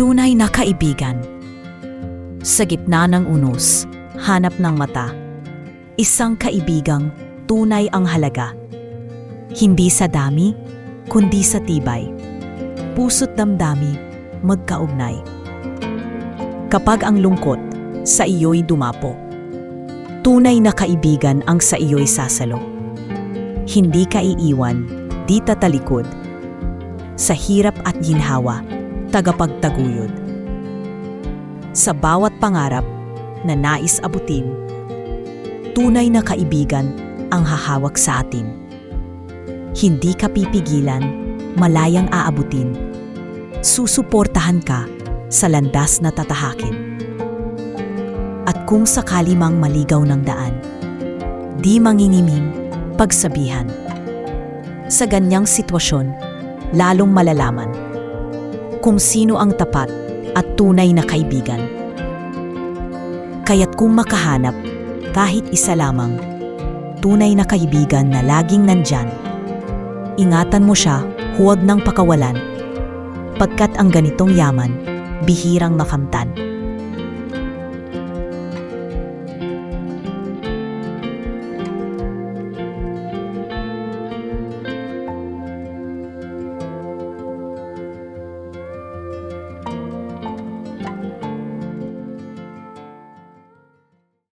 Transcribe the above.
Tunay na kaibigan. Sa gitna ng unos, hanap ng mata. Isang kaibigang tunay ang halaga. Hindi sa dami, kundi sa tibay. Puso't damdami, magkaugnay. Kapag ang lungkot, sa iyo'y dumapo. Tunay na kaibigan ang sa iyo'y sasalo. Hindi ka iiwan, di tatalikod. Sa hirap at ginhawa, tagapagtaguyod. Sa bawat pangarap na nais abutin, tunay na kaibigan ang hahawak sa atin. Hindi ka pipigilan, malayang aabutin. Susuportahan ka sa landas na tatahakin. At kung sakali mang maligaw ng daan, di manginimim pagsabihan. Sa ganyang sitwasyon, lalong malalaman kung sino ang tapat at tunay na kaibigan. Kaya't kung makahanap, kahit isa lamang, tunay na kaibigan na laging nandyan, ingatan mo siya, huwag nang pakawalan, pagkat ang ganitong yaman, bihirang makamtan.